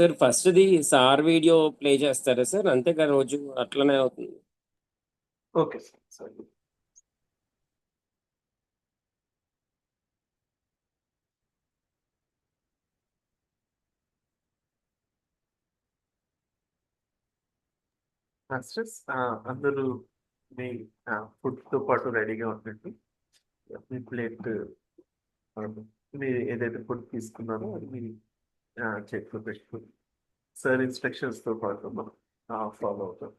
Sir ఫస్ట్‌ది sir video play చేస్తారా sir? అంతేగా రోజు అట్లనే అవుతుంది. Okay sir. సరే. మాస్టర్స్ అందరూ మీ ఫుడ్‌తో పాటు రెడీగా ఉండండి. మీ ప్లేట్ మీరు ఏదైతే ఫుడ్ తీసుకున్నారో అది మీ ఆహ్, చేతిలో పెట్టుకొని సార్ పాటు మనం ఫాలో అవుతాం.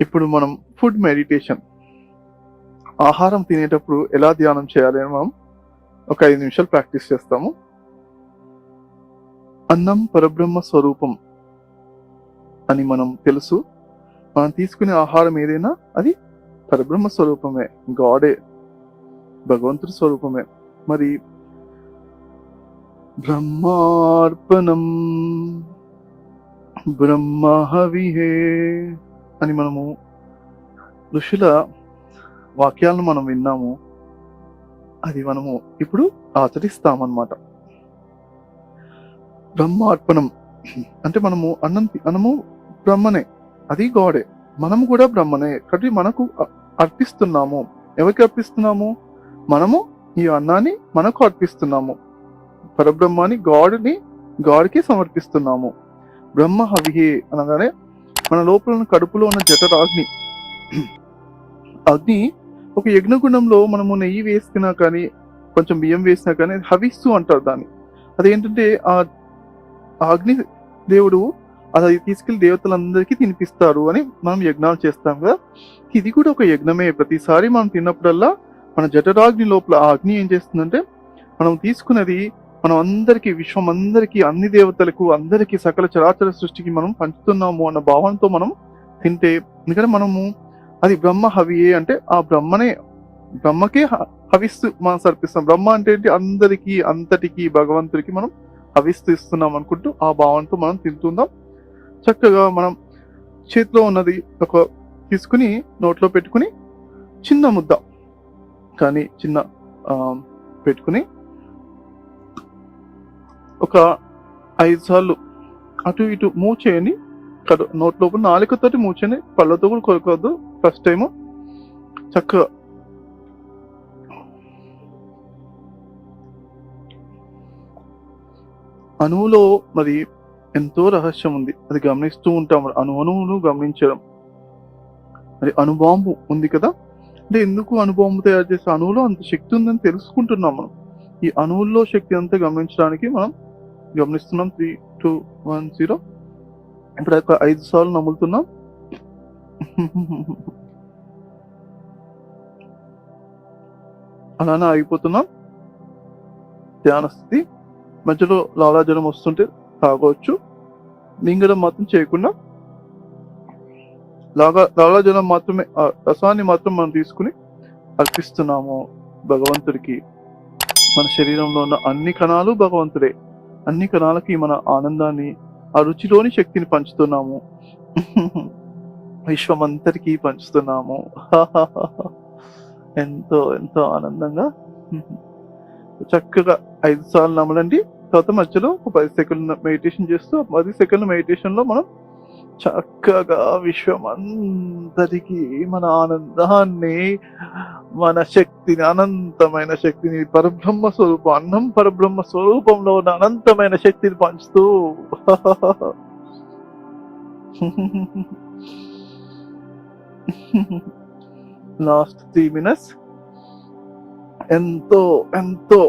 ఇప్పుడు మనం ఫుడ్ మెడిటేషన్. ఆహారం తినేటప్పుడు ఎలా ధ్యానం చేయాలి అని మనం ఒక ఐదు నిమిషాలు ప్రాక్టీస్ చేస్తాము. అన్నం పరబ్రహ్మ స్వరూపం అని మనం తెలుసు. మనం తీసుకునే ఆహారం ఏదైనా అది పరబ్రహ్మ స్వరూపమే గాడే భగవంతుడి స్వరూపమే మరి బ్రహ్మార్పణం బ్రహ్మహవిహే అని మనము ఋషుల వాక్యాలను మనం విన్నాము. అది మనము ఇప్పుడు ఆచరిస్తామన్నమాట. బ్రహ్మార్పణం. అంటే మనము అన్నం అన్నము బ్రహ్మనే. అది గాడే. మనము కూడా బ్రహ్మనే. కాబట్టి మనకు అర్పిస్తున్నాము. ఎవరికి అర్పిస్తున్నాము? మనము ఈ అన్నాన్ని మనకు అర్పిస్తున్నాము. పరబ్రహ్మాని గాడ్ని గాడ్కి సమర్పిస్తున్నాము. బ్రహ్మ హవిహే అనగానే మన లోపల ఉన్న కడుపులో ఉన్న జఠరాగ్ని. అగ్ని ఒక యజ్ఞగుణంలో మనము నెయ్యి వేసినా కానీ కొంచెం బియ్యం వేసినా కానీ హవిస్సు అంటారు దాన్ని. అదేంటంటే ఆ అగ్ని దేవుడు అది తీసుకెళ్ళి దేవతలందరికీ తినిపిస్తారు అని మనం యజ్ఞాలు చేస్తాం కదా. ఇది కూడా ఒక యజ్ఞమే. ప్రతిసారి మనం తిన్నప్పుడల్లా మన జఠరాగ్ని లోపల ఆ అగ్ని ఏం చేస్తుందంటే మనం తీసుకున్నది మనం అందరికీ విశ్వం అందరికీ అన్ని దేవతలకు అందరికీ సకల చరాచర సృష్టికి మనం పంచుతున్నాము అన్న భావనతో మనం తింటే ఎందుకంటే మనము అది బ్రహ్మ హవియే అంటే ఆ బ్రహ్మనే బ్రహ్మకే హవిస్తు మనం సర్పిస్తాం బ్రహ్మ అంటే ఏంటి? అందరికీ అంతటికీ భగవంతుడికి మనం హవిస్తూ ఇస్తున్నాం అనుకుంటూ ఆ భావనతో మనం తింటుందాం చక్కగా మనం చేతిలో ఉన్నది ఒక తీసుకుని నోట్లో పెట్టుకుని చిన్న ముద్ద కానీ చిన్న పెట్టుకుని ఒక ఐదు సార్లు అటు ఇటు మూవ్ చేయని కడు నోట్ లోపల నాలుకతోటి మూవ్ చేయండి పళ్ళతో కూడా కొరకొద్దు ఫస్ట్ టైం చక్కగా అణువులో మరి ఎంతో రహస్యం ఉంది అది గమనిస్తూ ఉంటాం అణు అణువును గమనించడం. మరి అణుబాంబు ఉంది కదా? అంటే ఎందుకు అణుబాంబు తయారు చేసే అణువులో అంత శక్తి ఉందని తెలుసుకుంటున్నాం మనం. ఈ అణువుల్లో శక్తి అంతా గమనించడానికి మనం గమనిస్తున్నాం. Three two one zero. ఇప్పుడు ఒక ఐదు సార్లు నములుతున్నాం. అలానే ఆగిపోతున్నాం. ధ్యాన స్థితి మధ్యలో లాలాజలం వస్తుంటే తాగొచ్చు. మింగడం మాత్రం చేయకుండా లాగా లాలాజలం మాత్రమే ఆ రసాన్ని మాత్రం మనం తీసుకుని అర్పిస్తున్నాము భగవంతుడికి. మన శరీరంలో ఉన్న అన్ని కణాలు భగవంతుడే. అన్ని కణాలకి మన ఆనందాన్ని ఆ రుచిలోని శక్తిని పంచుతున్నాము. విశ్వమంతరికి పంచుతున్నాము. ఎంతో ఎంతో ఆనందంగా. చక్కగా ఐదు సార్లు నమలండి. తర్వాత మధ్యలో ఒక పది సెకండ్లు మెడిటేషన్ చేస్తూ పది సెకండ్ల మెడిటేషన్లో మనం చక్కగా విశ్వం అందరికీ మన ఆనందాన్ని మన శక్తిని అనంతమైన శక్తిని పరబ్రహ్మ స్వరూపం అన్నం పరబ్రహ్మ స్వరూపంలో ఉన్న అనంతమైన శక్తిని పంచుతూ. లాస్ట్ త్రీ మినిట్స్ ఎంతో ఎంతో.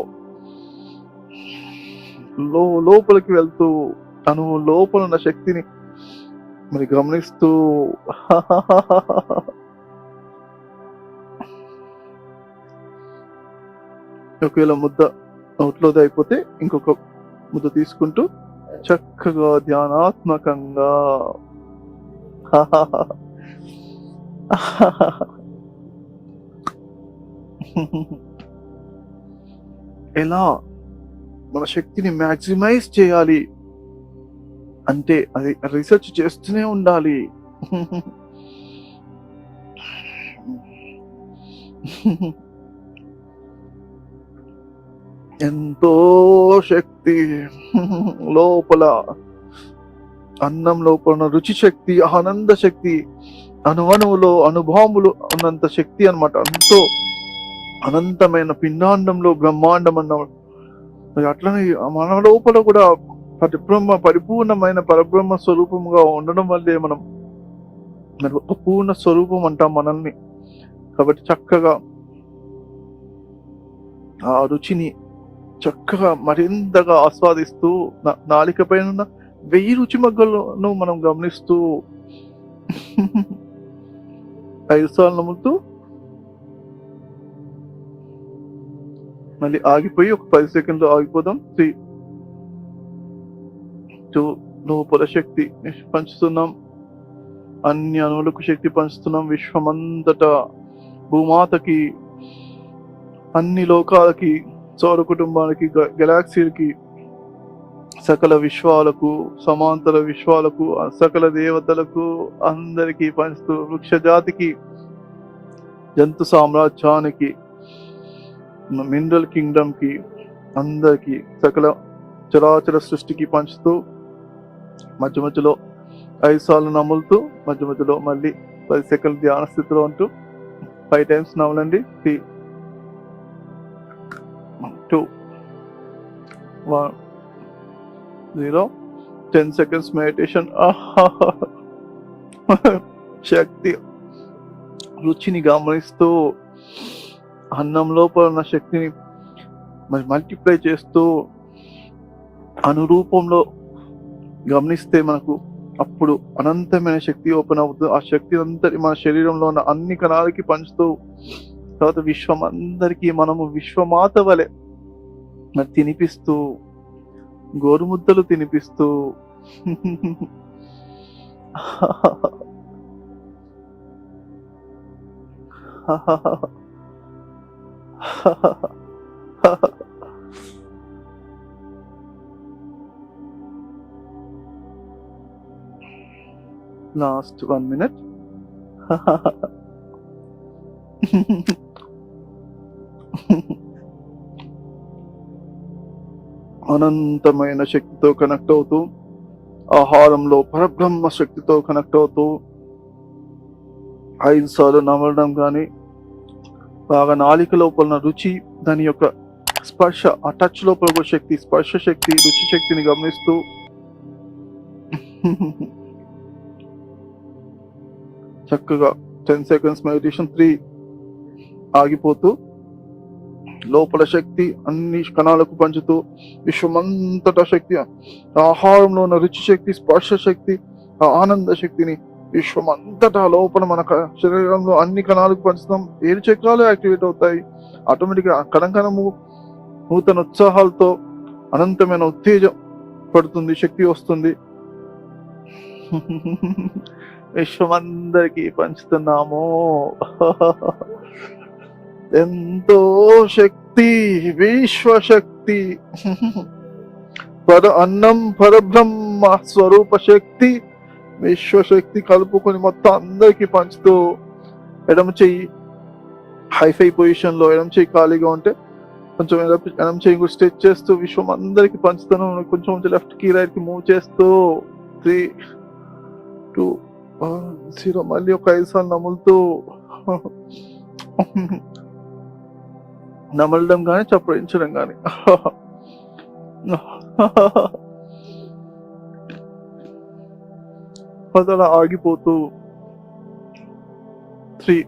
లో లోపలికి వెళ్తూ తను లోపల ఉన్న శక్తిని మరి గమనిస్తూ ఒకవేళ ముద్ద నోట్లోది అయిపోతే ఇంకొక ముద్ద తీసుకుంటూ చక్కగా ధ్యానాత్మకంగా ఎలా మన శక్తిని మ్యాక్సిమైజ్ చేయాలి. అంటే అది రీసెర్చ్ చేస్తూనే ఉండాలి. ఎంతో శక్తి లోపల అన్నం లోపల రుచి శక్తి ఆనంద శక్తి అణువణువులో అనుభవములు ఉన్నంత శక్తి అన్నమాట. ఎంతో అనంతమైన పిండాండంలో బ్రహ్మాండం అన్నమాట మరి అట్లనే మన లోపల కూడా పరిబ్రహ్మ పరిపూర్ణమైన పరబ్రహ్మ స్వరూపముగా ఉండడం వల్లే మనం మరి ఒక పూర్ణ స్వరూపం అంటాం మనల్ని. కాబట్టి చక్కగా ఆ రుచిని చక్కగా మరింతగా ఆస్వాదిస్తూ నాలిక పైన వెయ్యి రుచి మగ్గలను మనం గమనిస్తూ ఐదు సార్లు నమ్ముతూ మళ్ళీ ఆగిపోయి ఒక పది సెకండ్లు ఆగిపోదాం. త్రీ టూ నువ్వు శక్తి పంచుతున్నాం. అన్ని అణువులకు శక్తి పంచుతున్నాం. విశ్వమంతటా భూమాతకి అన్ని లోకాలకి సౌర కుటుంబానికి గ- గెలాక్సీలకి సకల విశ్వాలకు సమాంతర విశ్వాలకు సకల దేవతలకు అందరికీ పంచుతూ వృక్ష జాతికి జంతు సామ్రాజ్యానికి మినరల్ కింగ్డమ్కి అందరికి సకల చరాచర సృష్టికి పంచుతూ మధ్య మధ్యలో ఐదు సార్లు నములుతూ మధ్య మధ్యలో మళ్ళీ పది సెకండ్ ధ్యాన స్థితిలో ఉంటూ five times నమలండి. Three two one zero ten seconds meditation. శక్తి రుచిని గమనిస్తూ అన్నం లోపల ఉన్న శక్తిని మరి మల్టిప్లై చేస్తూ అనురూపంలో గమనిస్తే మనకు అప్పుడు అనంతమైన శక్తి ఓపెన్ అవుతుంది. ఆ శక్తి అంతటి మన శరీరంలో ఉన్న అన్ని కణాలకి పంచుతూ తర్వాత విశ్వం అందరికీ మనము విశ్వమాత వలె మరి తినిపిస్తూ గోరుముద్దలు తినిపిస్తూ లాస్ట్ వన్ మినిట్ అనంతమైన శక్తితో కనెక్ట్ అవుతూ ఆహారంలో పరబ్రహ్మ శక్తితో కనెక్ట్ అవుతూ ఐదు సార్లు నమలడం కానీ బాగా నాలిక లోపల ఉన్న రుచి దాని యొక్క స్పర్శ ఆ టచ్ లోపల శక్తి స్పర్శ శక్తి రుచి శక్తిని గమనిస్తూ చక్కగా టెన్ సెకండ్స్ మెడిటేషన్ త్రీ ఆగిపోతూ లోపల శక్తి అన్ని కణాలకు పంచుతూ విశ్వమంతటా శక్తి ఆహారంలో ఉన్న రుచి శక్తి స్పర్శ శక్తి ఆనంద శక్తిని విశ్వమంతటా లోపల మన క- శరీరంలో అన్ని కణాలకు పంచుతాం ఏడు చక్రాలు యాక్టివేట్ అవుతాయి. ఆటోమేటిక్గా కణము నూతన ఉత్సాహాలతో అనంతమైన ఉత్తేజం పడుతుంది శక్తి వస్తుంది. విశ్వమందరికి పంచుతున్నాము. ఎంతో శక్తి విశ్వశక్తి. పర అన్నం పరబ్రహ్మ స్వరూప శక్తి. విశ్వశక్తి కలుపుకొని మొత్తం అందరికి పంచుతూ ఎడమ చెయ్యి హైఫై పొజిషన్లో ఎడమ చెయ్యి ఖాళీగా ఉంటే కొంచెం ఎడమ ఎడమ చెయ్యి కూడా స్ట్రెచ్ చేస్తూ విశ్వం అందరికి పంచుతాను కొంచెం కొంచెం లెఫ్ట్కి రైట్కి మూవ్ చేస్తూ త్రీ టూ జీరో మళ్ళీ ఒక ఐదు సార్లు నములుతూ నమలడం కానీ చప్పరించడం కానీ అలా ఆగిపోతూ త్రీ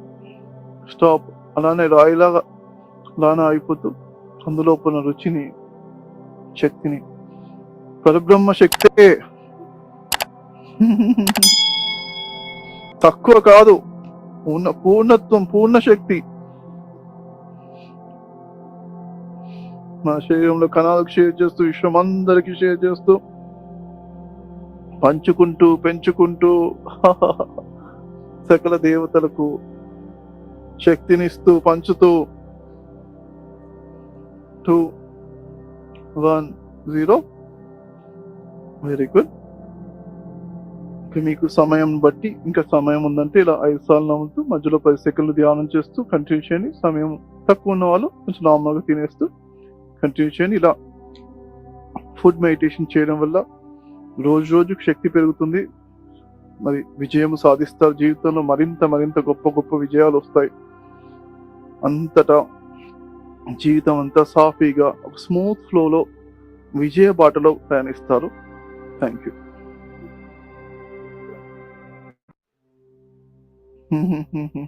స్టాప్ అలానే రాయిలాగా అలానే ఆగిపోతూ అందులో ఉన్న రుచిని శక్తిని. పరబ్రహ్మ శక్తే. తక్కువ కాదు. పూర్ణ పూర్ణత్వం పూర్ణ శక్తి. మన శరీరంలో కణాలకు షేర్ చేస్తూ విశ్వం అందరికి షేర్ చేస్తూ పంచుకుంటూ పెంచుకుంటూ సకల దేవతలకు శక్తినిస్తూ పంచుతూ two one zero. Very good మీకు సమయం బట్టి ఇంకా సమయం ఉందంటే ఇలా ఐదు సార్లు నమ్ముతూ మధ్యలో పది సెకండ్లు ధ్యానం చేస్తూ కంటిన్యూ చేయండి. సమయం తక్కువ ఉన్న వాళ్ళు కొంచెం నార్మల్గా తినేస్తూ కంటిన్యూ చేయండి. ఇలా ఫుడ్ మెడిటేషన్ చేయడం వల్ల రోజు రోజుకు శక్తి పెరుగుతుంది. మరి విజయం సాధిస్తారు జీవితంలో మరింత మరింత గొప్ప గొప్ప విజయాలు వస్తాయి. అంతటా జీవితం అంతా సాఫీగా ఒక స్మూత్ ఫ్లోలో విజయ బాటలో ప్రయాణిస్తారు. Thank you.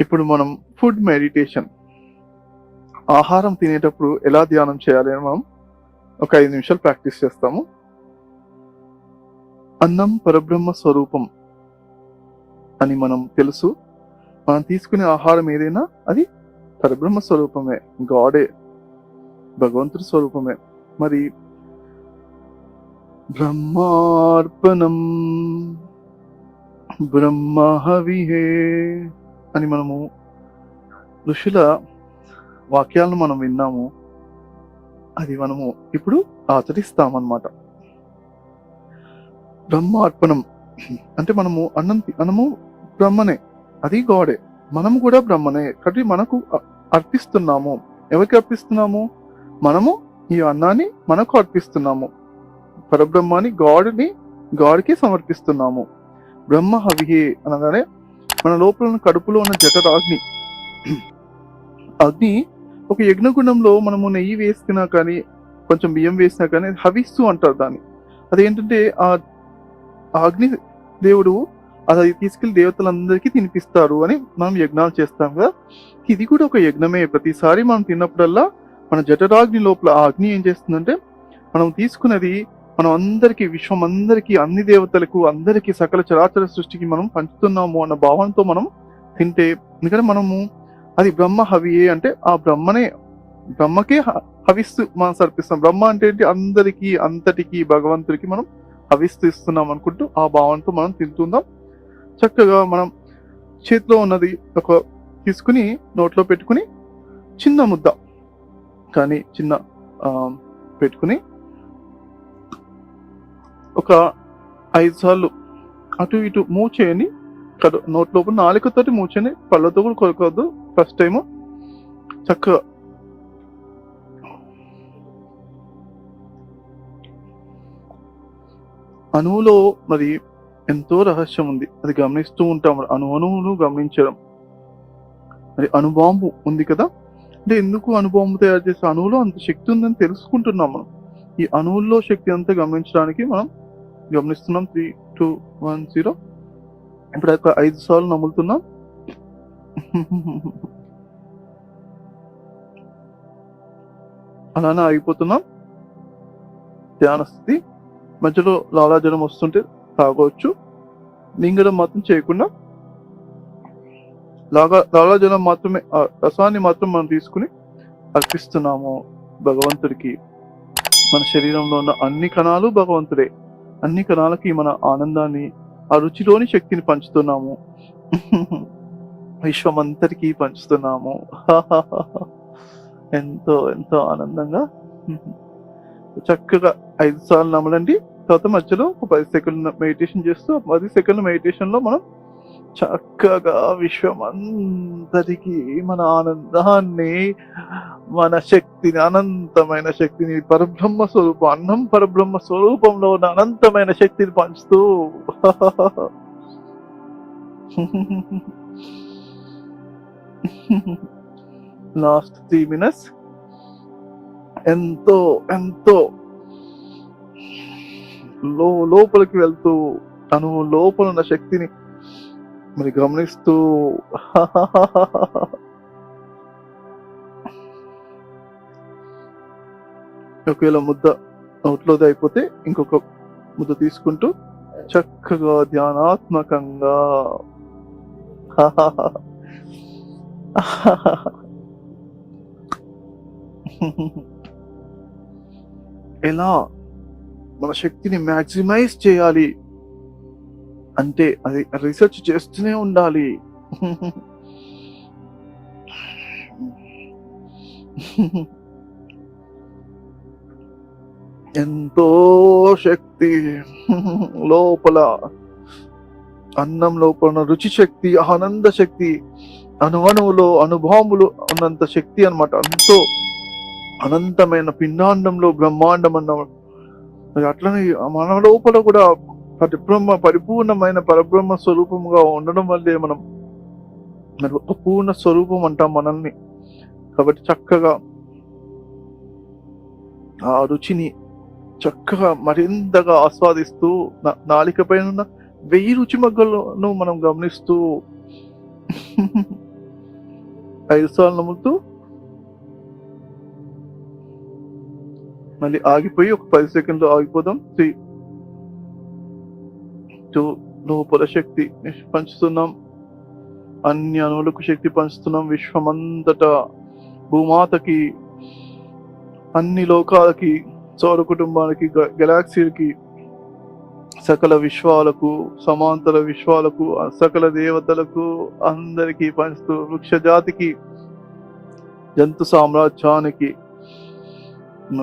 ఇప్పుడు మనం ఫుడ్ మెడిటేషన్. ఆహారం తినేటప్పుడు ఎలా ధ్యానం చేయాలి అని మనం ఒక ఐదు నిమిషాలు ప్రాక్టీస్ చేస్తాము. అన్నం పరబ్రహ్మ స్వరూపం అని మనం తెలుసు. మనం తీసుకునే ఆహారం ఏదైనా అది పరబ్రహ్మ స్వరూపమే. గాడే భగవంతుడి స్వరూపమే. మరి బ్రహ్మార్పణం బ్రహ్మహవిహే అని మనము ఋషుల వాక్యాలను మనం విన్నాము. అది మనము ఇప్పుడు ఆచరిస్తామన్నమాట. బ్రహ్మ అర్పణం అంటే మనము అన్నం అన్నము బ్రహ్మనే అది గాడే. మనము కూడా బ్రహ్మనే కాబట్టి మనకు అర్పిస్తున్నాము. ఎవరికి అర్పిస్తున్నాము? మనము ఈ అన్నాన్ని మనకు అర్పిస్తున్నాము. పరబ్రహ్మాని గాడ్ని గాడ్కి సమర్పిస్తున్నాము. బ్రహ్మ హవిహే అనగానే మన లోపల ఉన్న కడుపులో ఉన్న జఠరాగ్ని. అగ్ని ఒక యజ్ఞగుండంలో మనము నెయ్యి వేసినా కానీ కొంచెం బియ్యం వేసినా కానీ హవిస్సు అంటారు దాన్ని. అదేంటంటే ఆ ఆ అగ్ని దేవుడు అది తీసుకెళ్ళి దేవతలందరికీ తినిపిస్తారు అని మనం యజ్ఞాలు చేస్తాం కదా. ఇది కూడా ఒక యజ్ఞమే. ప్రతిసారి మనం తిన్నప్పుడల్లా మన జఠరాగ్ని లోపల ఆ అగ్ని ఏం చేస్తుందంటే మనం తీసుకున్నది మనం అందరికీ విశ్వం అందరికీ అన్ని దేవతలకు అందరికీ సకల చరాచర సృష్టికి మనం పంచుతున్నాము అన్న భావనతో మనం తింటే ఎందుకంటే మనము అది బ్రహ్మ హవియే అంటే ఆ బ్రహ్మనే బ్రహ్మకే హవిస్తూ మనం సర్పిస్తాం బ్రహ్మ అంటే ఏంటి? అందరికీ అంతటికీ భగవంతుడికి మనం అవిస్తూ ఇస్తున్నాం అనుకుంటూ ఆ భావనతో మనం తింటుందాం. చక్కగా మనం చేతిలో ఉన్నది ఒక తీసుకుని నోట్లో పెట్టుకుని చిన్న ముద్ద కానీ చిన్న పెట్టుకుని ఒక ఐదు సార్లు అటు ఇటు మూవ్ చేయండి కడు నోట్ లోపల నాలుకతోటి మూవ్ చేయండి పళ్ళతో కూడా కొరకొద్దు ఫస్ట్ టైము చక్కగా అణువులో మరి ఎంతో రహస్యం ఉంది. అది గమనిస్తూ ఉంటాం. అణు అణువును గమనించడం. మరి అణుబాంబు ఉంది కదా? అంటే ఎందుకు అణుబాంబు తయారు చేసే అణువులో అంత శక్తి ఉందని తెలుసుకుంటున్నాం మనం. ఈ అణువుల్లో శక్తి అంతా గమనించడానికి మనం గమనిస్తున్నాం. Three two one zero. ఇప్పుడు ఒక ఐదు సార్లు నములుతున్నాం. అలానే ఆగిపోతున్నాం. ధ్యాన స్థితి మధ్యలో లాలాజలం వస్తుంటే తాగవచ్చు. మింగడం మాత్రం చేయకుండా లాగా లాలాజలం మాత్రమే ఆ రసాన్ని మాత్రం మనం తీసుకుని అర్పిస్తున్నాము భగవంతుడికి. మన శరీరంలో ఉన్న అన్ని కణాలు భగవంతుడే. అన్ని కణాలకి మన ఆనందాన్ని ఆ రుచిలోని శక్తిని పంచుతున్నాము. విశ్వం అంతటికి పంచుతున్నాము. ఎంతో ఎంతో ఆనందంగా. చక్కగా ఐదు సార్లు నమలండి. తర్వాత మధ్యలో ఒక పది సెకండ్ మెడిటేషన్ చేస్తూ పది సెకండ్ మెడిటేషన్లో మనం చక్కగా విశ్వం అందరికీ మన ఆనందాన్ని మన శక్తిని అనంతమైన శక్తిని పరబ్రహ్మ స్వరూపం అన్నం పరబ్రహ్మ స్వరూపంలో ఉన్న అనంతమైన శక్తిని పంచుతూ. లాస్ట్ త్రీ మినిట్స్ ఎంతో ఎంతో లో లోపలికి వెళ్తూ తను లోపల ఉన్న శక్తిని మరి గమనిస్తూ ఒకవేళ ముద్ద నోట్లోది అయిపోతే ఇంకొక ముద్ద తీసుకుంటూ చక్కగా ధ్యానాత్మకంగా ఎలా మన శక్తిని మ్యాక్సిమైజ్ చేయాలి అంటే అది రీసెర్చ్ చేస్తూనే ఉండాలి. ఎంతో శక్తి లోపల అన్నం లోపల రుచి శక్తి ఆనంద శక్తి అణువణువులో అనుభవములు ఉన్నంత శక్తి అన్నమాట. అంతో అనంతమైన పిండాండంలో బ్రహ్మాండం అన్నవాడు మరి అట్లనే మన లోపల కూడా పరిబ్రహ్మ పరిపూర్ణమైన పరబ్రహ్మ స్వరూపంగా ఉండడం వల్లే మనం మరి ఒక పూర్ణ స్వరూపం అంటాం మనల్ని. కాబట్టి చక్కగా ఆ రుచిని చక్కగా మరింతగా ఆస్వాదిస్తూ నా- నాలిక పైన ఉన్న వెయ్యి రుచి మగ్గలను మనం గమనిస్తూ ఐదు సార్లు నమ్ముతూ మళ్ళీ ఆగిపోయి ఒక పది సెకండ్లు ఆగిపోదాం. త్రీ టూ లోపల శక్తి పంచుతున్నాం. అన్ని అణువులకు శక్తి పంచుతున్నాం. విశ్వమంతటా భూమాతకి అన్ని లోకాలకి సౌర కుటుంబానికి గ- గెలాక్సీలకి సకల విశ్వాలకు సమాంతర విశ్వాలకు సకల దేవతలకు అందరికీ పంచుతూ వృక్ష జాతికి జంతు సామ్రాజ్యానికి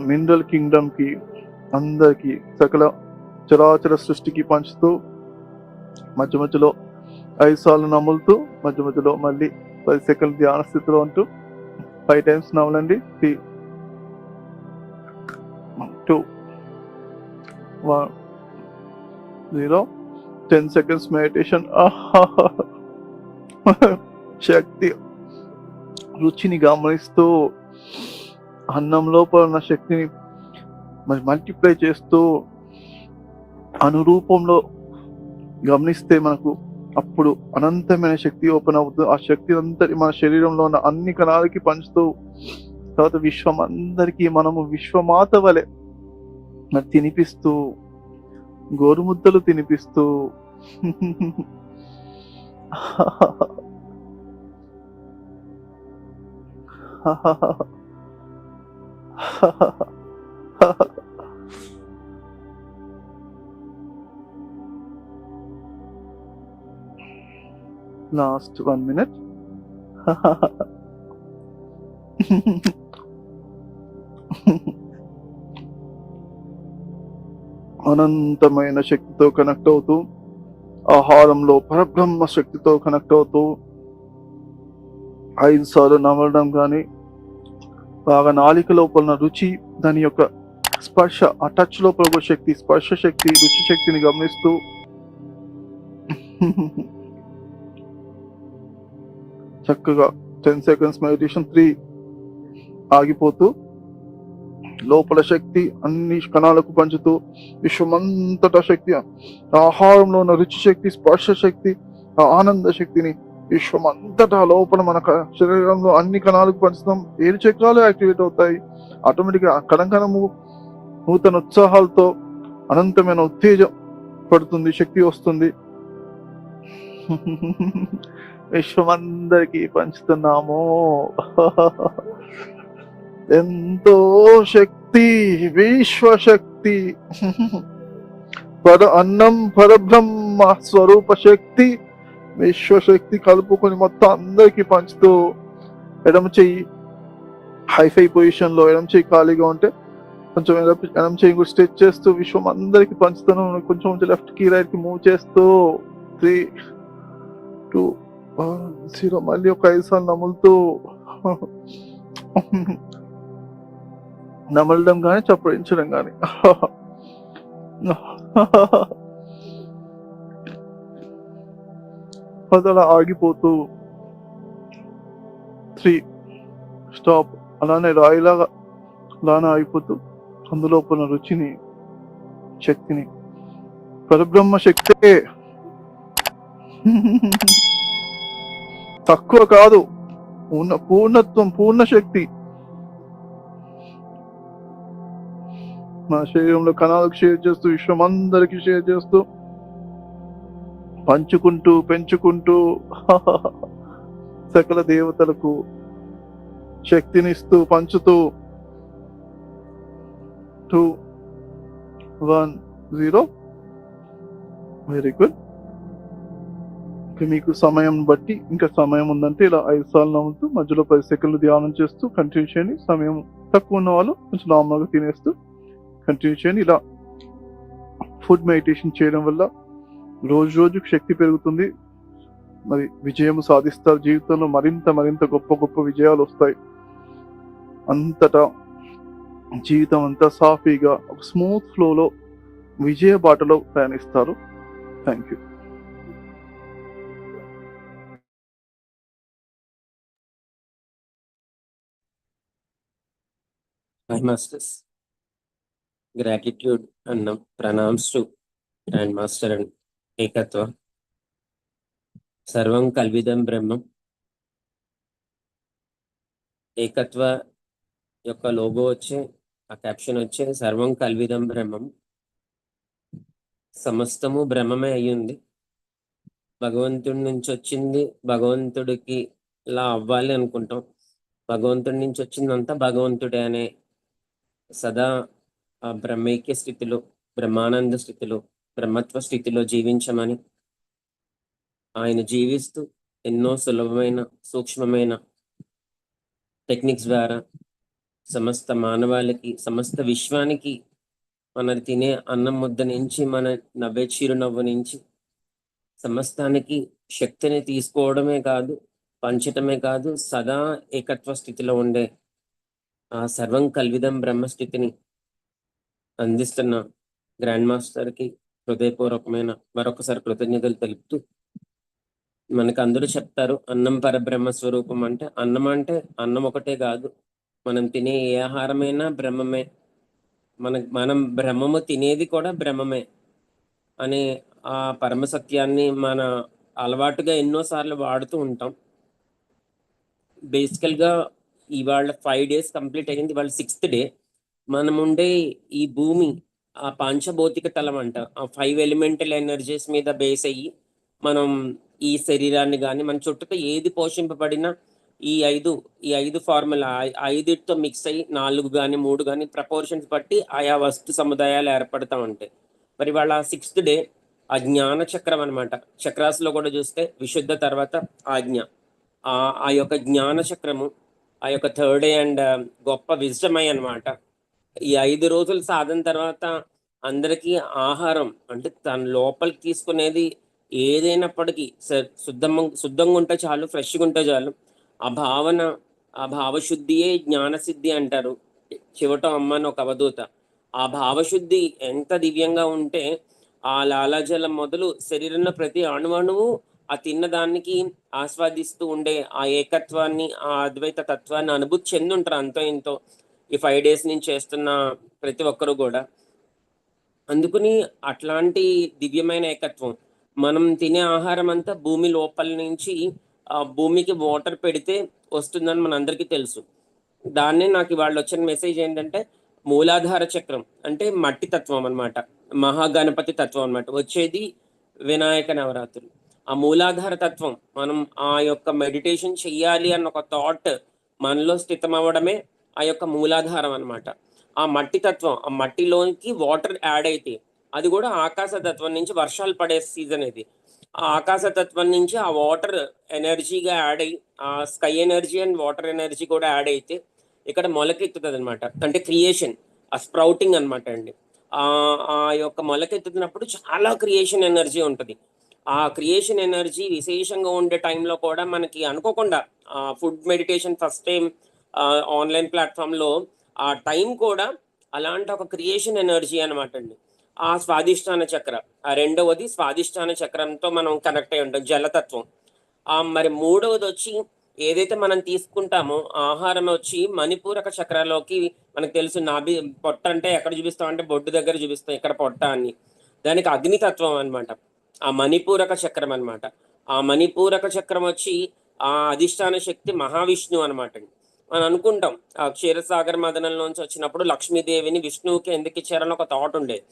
మినరల్ కింగ్డమ్కి అందరికి సకల చరాచర సృష్టికి పంచుతూ మధ్య మధ్యలో ఐదు సార్లు నములుతూ మధ్య మధ్యలో మళ్ళీ పది సెకండ్ ధ్యాన స్థితిలో ఉంటూ five times నమలండి. Three two one zero ten seconds meditation. శక్తి రుచిని గమనిస్తూ అన్నం లోపల ఉన్న శక్తిని మరి మల్టిప్లై చేస్తూ అనురూపంలో గమనిస్తే మనకు అప్పుడు అనంతమైన శక్తి ఓపెన్ అవుతుంది. ఆ శక్తి అంతటి మన శరీరంలో ఉన్న అన్ని కణాలకి పంచుతూ తర్వాత విశ్వం అందరికీ మనము విశ్వమాత వలె తినిపిస్తూ గోరుముద్దలు తినిపిస్తూ లాస్ట్ వన్ మినిట్ అనంతమైన శక్తితో కనెక్ట్ అవుతూ ఆహారంలో పరబ్రహ్మ శక్తితో కనెక్ట్ అవుతూ ఐదు సార్లు నమలడం కానీ బాగా నాలిక లోపల ఉన్న రుచి దాని యొక్క స్పర్శ ఆ టచ్ లోపల శక్తి స్పర్శ శక్తి రుచి శక్తిని గమనిస్తూ చక్కగా టెన్ సెకండ్స్ మెడిటేషన్ త్రీ ఆగిపోతూ లోపల శక్తి అన్ని కణాలకు పంచుతూ విశ్వమంతటా శక్తి ఆహారంలో ఉన్న రుచి శక్తి స్పర్శ శక్తి ఆనంద శక్తిని విశ్వమంతటా లోపల మన శరీరంలో అన్ని కణాలకు పంచుతాం ఏడు చక్రాలు యాక్టివేట్ అవుతాయి. ఆటోమేటిక్గా కణము నూతన ఉత్సాహాలతో అనంతమైన ఉత్తేజం పడుతుంది శక్తి వస్తుంది. విశ్వమందరికీ పంచుతున్నాము. ఎంతో శక్తి విశ్వశక్తి. పర అన్నం పరబ్రహ్మ స్వరూప శక్తి. విశ్వశక్తి కలుపుకొని మొత్తం అందరికి పంచుతూ ఎడమ చెయ్యి హైఫై పొజిషన్లో ఎడమ చెయ్యి ఖాళీగా ఉంటే కొంచెం ఎడమ చెయ్యి కూడా స్ట్రెచ్ చేస్తూ విశ్వం అందరికి పంచుతాను కొంచెం కొంచెం లెఫ్ట్కి రైట్కి మూవ్ చేస్తూ త్రీ టూ జీరో మళ్ళీ ఒక ఐదు సార్లు నములుతూ నమలడం కానీ చప్పరించడం కానీ పదల ఆగిపోతూ త్రీ స్టాప్ అలానే రాయిలాగా అలానే ఆగిపోతూ అందులో ఉన్న రుచిని శక్తిని. పరబ్రహ్మ శక్తే. తక్కువ కాదు. ఉన్న పూర్ణత్వం పూర్ణ శక్తి. మన శరీరంలో కణాలకు షేర్ చేస్తూ విశ్వం అందరికి షేర్ చేస్తూ పంచుకుంటూ పెంచుకుంటూ సకల దేవతలకు శక్తినిస్తూ పంచుతూ. Two one zero. Very good మీకు సమయం బట్టి ఇంకా సమయం ఉందంటే ఇలా ఐదు సార్లు నవ్వుతూ మధ్యలో పది సెకండ్లు ధ్యానం చేస్తూ కంటిన్యూ చేయండి. సమయం తక్కువ ఉన్న వాళ్ళు కొంచెం నార్మల్గా తినేస్తూ కంటిన్యూ చేయండి. ఇలా ఫుడ్ మెడిటేషన్ చేయడం వల్ల రోజు రోజుకు శక్తి పెరుగుతుంది. మరి విజయం సాధిస్తారు. జీవితంలో మరింత మరింత గొప్ప గొప్ప విజయాలు వస్తాయి. అంతటా జీవితం అంతా సాఫీగా ఒక స్మూత్ ఫ్లోలో విజయ బాటలో ప్రయాణిస్తారు. Thank you Hi, Masters. Gratitude and nam- pranams to Grandmaster and ఏకత్వం. సర్వం కల్విదం బ్రహ్మం. ఏకత్వ యొక్క లోగో వచ్చి ఆ క్యాప్షన్ వచ్చి సర్వం కల్విదం బ్రహ్మం. సమస్తము బ్రహ్మమే అయ్యింది. భగవంతుడి నుంచి వచ్చింది భగవంతుడికి ఇలా అవ్వాలి అనుకుంటాం. భగవంతుడి నుంచి వచ్చిందంతా భగవంతుడే అనే సదా ఆ బ్రహ్మైక్య స్థితిలో బ్రహ్మానంద స్థితిలో బ్రహ్మత్వ స్థితిలో జీవించమని ఆయన జీవిస్తూ ఎన్నో సులభమైన సూక్ష్మమైన టెక్నిక్స్ ద్వారా సమస్త మానవాళికి సమస్త విశ్వానికి మన తినే అన్నం ముద్ద నుంచి మన నవ్వే చిరునవ్వు నుంచి సమస్తానికి శక్తిని తీసుకోవడమే కాదు పంచటమే కాదు సదా ఏకత్వ స్థితిలో ఉండే ఆ సర్వం కల్విదం బ్రహ్మస్థితిని అందిస్తున్న గ్రాండ్ మాస్టర్కి హృదయపూర్వకమైన మరొకసారి కృతజ్ఞతలు తెలుపుతూ మనకు అందరూ చెప్తారు అన్నం పరబ్రహ్మ స్వరూపం అంటే అన్నం అంటే అన్నం ఒకటే కాదు. మనం తినే ఏ ఆహారమైనా బ్రహ్మమే. మన మనం బ్రహ్మము తినేది కూడా బ్రహ్మమే అనే ఆ పరమ సత్యాన్ని మన అలవాటుగా ఎన్నోసార్లు వాడుతూ ఉంటాం. బేసికల్గా ఇవాళ ఫైవ్ డేస్ కంప్లీట్ అయింది ఇవాళ సిక్స్త్ డే. మనం ఉండే ఈ భూమి ఆ పాంచభౌతిక తలం అంట. ఆ ఫైవ్ ఎలిమెంటల్ ఎనర్జీస్ మీద బేస్ అయ్యి మనం ఈ శరీరాన్ని కానీ మన చుట్టూతో ఏది పోషింపబడినా ఈ ఐదు ఈ ఐదు ఫార్ములా ఐదుతో మిక్స్ అయ్యి నాలుగు కానీ మూడు కానీ ప్రపోర్షన్స్ బట్టి ఆయా వస్తు సముదాయాలు ఏర్పడతా ఉంటాయి మరి వాళ్ళ సిక్స్త్ డే ఆ జ్ఞాన చక్రం అనమాట చక్రాసులో కూడా చూస్తే విశుద్ధ తర్వాత ఆజ్ఞ. ఆ ఆ యొక్క జ్ఞాన చక్రము ఆ యొక్క థర్డ్ డే అండ్ గొప్ప విజమై అనమాట ఈ ఐదు రోజులు సాధన తర్వాత అందరికీ ఆహారం అంటే తన లోపలికి తీసుకునేది ఏదైనప్పటికీ స- శుద్ధం శుద్ధంగా ఉంటే చాలు ఫ్రెష్గా ఉంటే చాలు. ఆ భావన ఆ భావశుద్ధియే జ్ఞానసిద్ధి అంటారు చివటం అమ్మని ఒక అవధూత. ఆ భావశుద్ధి ఎంత దివ్యంగా ఉంటే ఆ లాలాజలం మొదలు శరీరంలో ప్రతి అణువణువు ఆ తిన్నదానికి ఆస్వాదిస్తూ ఉండే ఆ ఏకత్వాన్ని ఆ అద్వైత తత్వాన్ని అనుభూతి చెంది ఉంటారు అంతో ఇంతో. ఈ ఫైవ్ డేస్ నుంచి చేస్తున్న ప్రతి ఒక్కరు కూడా. అందుకని అట్లాంటి దివ్యమైన ఏకత్వం. మనం తినే ఆహారం అంతా భూమి లోపల నుంచి ఆ భూమికి వాటర్ పెడితే వస్తుందని మన అందరికీ తెలుసు. దాన్నే నాకు ఇవాళ వచ్చిన మెసేజ్ ఏంటంటే మూలాధార చక్రం అంటే మట్టి తత్వం అన్నమాట. మహాగణపతి తత్వం అన్నమాట. వచ్చేది వినాయక నవరాత్రులు. ఆ మూలాధార తత్వం మనం ఆ యొక్క మెడిటేషన్ చెయ్యాలి అన్న ఒక థాట్ మనలో స్థితం అవ్వడమే ఆ యొక్క మూలాధారం అనమాట ఆ మట్టి తత్వం ఆ మట్టిలోకి వాటర్ యాడ్ అయితే అది కూడా ఆకాశ తత్వం నుంచి వర్షాలు పడే సీజన్ ఇది. ఆ ఆకాశ తత్వం నుంచి ఆ వాటర్ ఎనర్జీగా యాడ్ అయ్యి ఆ sky energy and water energy కూడా యాడ్ అయితే ఇక్కడ మొలకెత్తుతుంది అనమాట అంటే క్రియేషన్ ఆ స్ప్రౌటింగ్ అనమాట అండి. ఆ ఆ యొక్క మొలకెత్తుతున్నప్పుడు చాలా క్రియేషన్ ఎనర్జీ ఉంటుంది. ఆ క్రియేషన్ ఎనర్జీ విశేషంగా ఉండే టైంలో కూడా మనకి అనుకోకుండా food meditation first time online ప్లాట్ఫామ్లో ఆ టైం కూడా అలాంటి ఒక క్రియేషన్ ఎనర్జీ అనమాట అండి. ఆ స్వాదిష్టాన చక్ర ఆ రెండవది స్వాదిష్టాన చక్రంతో మనం కనెక్ట్ అయి ఉంటాం జలతత్వం. ఆ మరి మూడవది వచ్చి ఏదైతే మనం తీసుకుంటామో ఆహారం వచ్చి మణిపూరక చక్రాలోకి మనకు తెలుసు నాభి పొట్ట అంటే ఎక్కడ చూపిస్తాం అంటే బొడ్డు దగ్గర చూపిస్తాం ఇక్కడ పొట్ట అని. దానికి అగ్నితత్వం అనమాట ఆ మణిపూరక చక్రం అనమాట ఆ మణిపూరక చక్రం వచ్చి ఆ అధిష్టాన శక్తి మహావిష్ణువు అనమాట అండి. మనం అనుకుంటాం. ఆ క్షీరసాగర్ మదనంలోంచి వచ్చినప్పుడు లక్ష్మీదేవిని విష్ణువుకి ఎందుకు ఇచ్చారని ఒక థాట్ ఉండేది.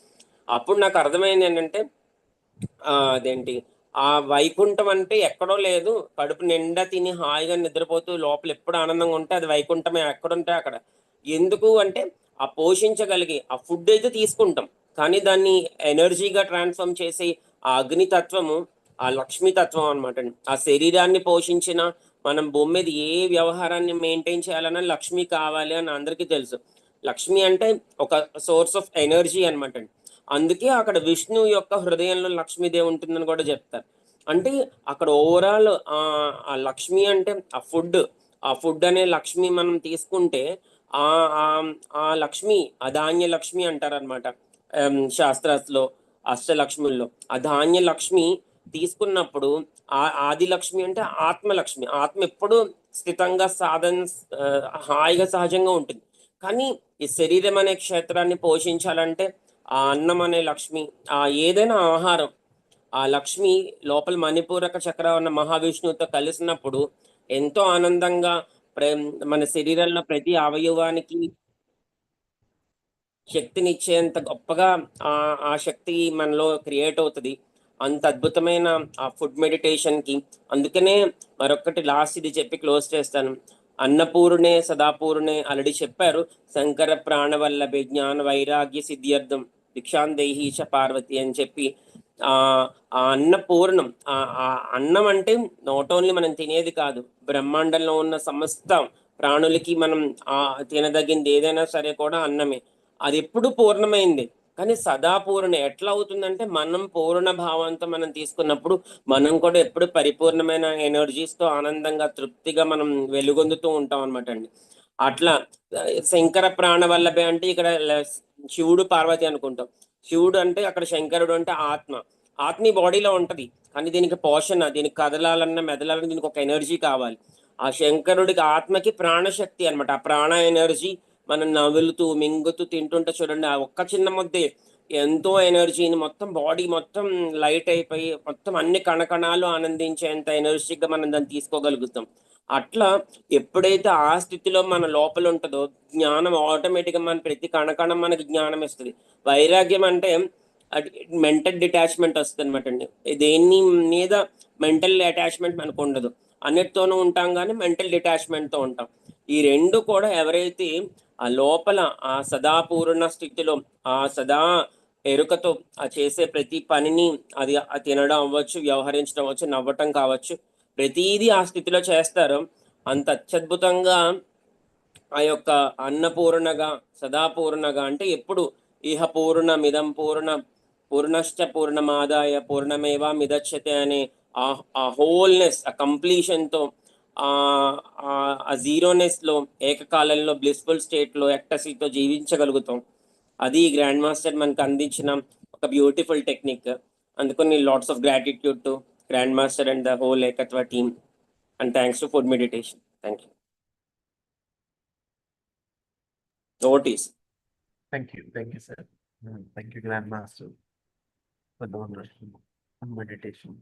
అప్పుడు నాకు అర్థమైంది ఏంటంటే ఆ, అదేంటి? ఆ వైకుంఠం అంటే ఎక్కడో లేదు. కడుపు నిండా తిని హాయిగా నిద్రపోతూ లోపల ఎప్పుడు ఆనందంగా ఉంటే అది వైకుంఠమే. ఎక్కడుంటే అక్కడ. ఎందుకు అంటే ఆ పోషించగలిగి ఆ ఫుడ్ అయితే తీసుకుంటాం. కానీ దాన్ని ఎనర్జీగా ట్రాన్స్ఫార్మ్ చేసే ఆ అగ్నితత్వము ఆ లక్ష్మీ తత్వం అనమాట ఆ శరీరాన్ని పోషించిన మనం భూమి మీద ఏ వ్యవహారాన్ని మెయింటైన్ చేయాలన్నా లక్ష్మి కావాలి అని అందరికీ తెలుసు. లక్ష్మి అంటే ఒక సోర్స్ ఆఫ్ ఎనర్జీ అనమాట అందుకే అక్కడ విష్ణు యొక్క హృదయంలో లక్ష్మీదేవి ఉంటుందని కూడా చెప్తారు. అంటే అక్కడ ఓవరాల్ ఆ లక్ష్మి అంటే ఆ ఫుడ్ ఆ ఫుడ్ అనే లక్ష్మి మనం తీసుకుంటే ఆ ఆ- ఆ లక్ష్మి అధాన్య లక్ష్మి అంటారనమాట శాస్త్రాస్లో అష్టలక్ష్ముల్లో. అధాన్య లక్ష్మి తీసుకున్నప్పుడు ఆ ఆది లక్ష్మి అంటే ఆత్మలక్ష్మి. ఆత్మ ఎప్పుడు స్థితంగా సాధన హాయిగా సహజంగా ఉంటుంది. కానీ ఈ శరీరం అనే క్షేత్రాన్ని పోషించాలంటే ఆ అన్నం అనే లక్ష్మి ఆ ఏదైనా ఆహారం ఆ లక్ష్మి లోపల మణిపూరక చక్ర ఉన్న మహావిష్ణువుతో కలిసినప్పుడు ఎంతో ఆనందంగా ప్రేమ్ మన శరీరంలో ప్రతి అవయవానికి శక్తినిచ్చేంత గొప్పగా ఆ శక్తి మనలో క్రియేట్ అవుతుంది. అంత అద్భుతమైన ఆ ఫుడ్ మెడిటేషన్కి అందుకనే మరొకటి లాస్ట్ ఇది చెప్పి క్లోజ్ చేస్తాను. అన్నపూర్ణే సదాపూర్ణే ఆల్రెడీ చెప్పారు శంకర ప్రాణవల్లభే జ్ఞాన వైరాగ్య సిద్ధ్యర్థం భిక్షాందేహి పార్వతి అని చెప్పి. ఆ ఆ అన్నపూర్ణం ఆ ఆ అన్నం అంటే నాట్ ఓన్లీ మనం తినేది కాదు బ్రహ్మాండంలో ఉన్న సమస్త ప్రాణులకి మనం ఆ తినదగింది ఏదైనా సరే కూడా అన్నమే. అది ఎప్పుడు పూర్ణమైంది? కానీ సదా పూర్ణ ఎట్లా అవుతుందంటే మనం పూర్ణ భావంతో మనం తీసుకున్నప్పుడు మనం కూడా ఎప్పుడు పరిపూర్ణమైన ఎనర్జీస్తో ఆనందంగా తృప్తిగా మనం వెలుగొందుతూ ఉంటాం అనమాట అండి. అట్లా శంకర ప్రాణ వల్లభే అంటే ఇక్కడ శివుడు పార్వతి అనుకుంటాం. శివుడు అంటే అక్కడ శంకరుడు అంటే ఆత్మ. ఆత్మీ బాడీలో ఉంటుంది. కానీ దీనికి పోషణ దీనికి కదలాలన్నా మెదలాలన్నా దీనికి ఒక ఎనర్జీ కావాలి. ఆ శంకరుడికి ఆత్మకి ప్రాణశక్తి అన్నమాట. ఆ ప్రాణ ఎనర్జీ మనం నవ్వులుతూ మింగుతూ తింటుంటే చూడండి ఆ ఒక్క చిన్న ముద్దే ఎంతో ఎనర్జీని మొత్తం బాడీ మొత్తం లైట్ అయిపోయి మొత్తం అన్ని కణకణాలు ఆనందించేంత ఎనర్జీగా మనం దాన్ని తీసుకోగలుగుతాం. అట్లా ఎప్పుడైతే ఆ స్థితిలో మన లోపల ఉంటుందో జ్ఞానం ఆటోమేటిక్గా మన ప్రతి కణకణం మనకి జ్ఞానం ఇస్తుంది. వైరాగ్యం అంటే మెంటల్ డిటాచ్మెంట్ వస్తుంది అనమాట అండి. దేని మీద మెంటల్ అటాచ్మెంట్ మనకు ఉండదు. అన్నిటితోనూ ఉంటాం కానీ మెంటల్ డిటాచ్మెంట్తో ఉంటాం. ఈ రెండు కూడా ఎవరైతే ఆ లోపల ఆ సదాపూర్ణ స్థితిలో ఆ సదా ఎరుకతో ఆ చేసే ప్రతి పనిని అది తినడం అవ్వచ్చు వ్యవహరించడం అవ్వచ్చు నవ్వటం కావచ్చు ప్రతిదీ ఆ స్థితిలో చేస్తారు. అంత అత్యద్భుతంగా ఆ యొక్క అన్నపూర్ణగా సదాపూర్ణగా అంటే ఎప్పుడు ఇహ పూర్ణ మిదం పూర్ణ పూర్ణశ్చ పూర్ణమాదాయ పూర్ణమేవా మిదచ్చతే అనే ఆ హోల్నెస్ ఆ కంప్లీషన్తో ఆ జీరోనెస్లో జీరోనెస్లో ఏకకాలంలో బ్లిస్ఫుల్ స్టేట్లో ఎక్టసీతో జీవించగలుగుతాం. అది గ్రాండ్ మాస్టర్ మనకు అందించిన ఒక బ్యూటిఫుల్ టెక్నిక్ అందుకని lots of gratitude to grand master and the whole Ekatva team and thanks to food meditation thank you notice thank you thank you sir thank you grand master food meditation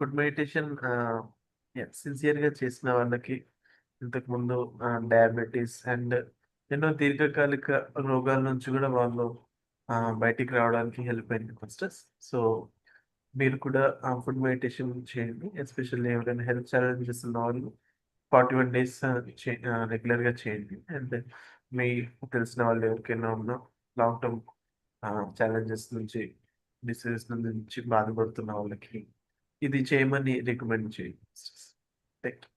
good meditation సిన్సియర్గా చేసిన వాళ్ళకి ఇంతకు ముందు diabetes and ఎన్నో దీర్ఘకాలిక రోగాల నుంచి కూడా వాళ్ళు బయటికి రావడానికి హెల్ప్ అయింది ఫస్ట్ సో మీరు కూడా ఫుడ్ మెడిటేషన్ చేయండి ఎస్పెషల్లీ ఎవరైనా హెల్త్ ఛాలెంజెస్ ఉన్న వాళ్ళు ఫార్టీ వన్ డేస్ రెగ్యులర్గా చేయండి. అండ్ మీ తెలిసిన వాళ్ళు ఎవరికైనా ఉన్నా లాంగ్ టర్మ్ ఛాలెంజెస్ నుంచి డిసీజెస్ నుంచి బాధపడుతున్న వాళ్ళకి ఇది చేయమని రికమెండ్ చేయండి థ్యాంక్ యూ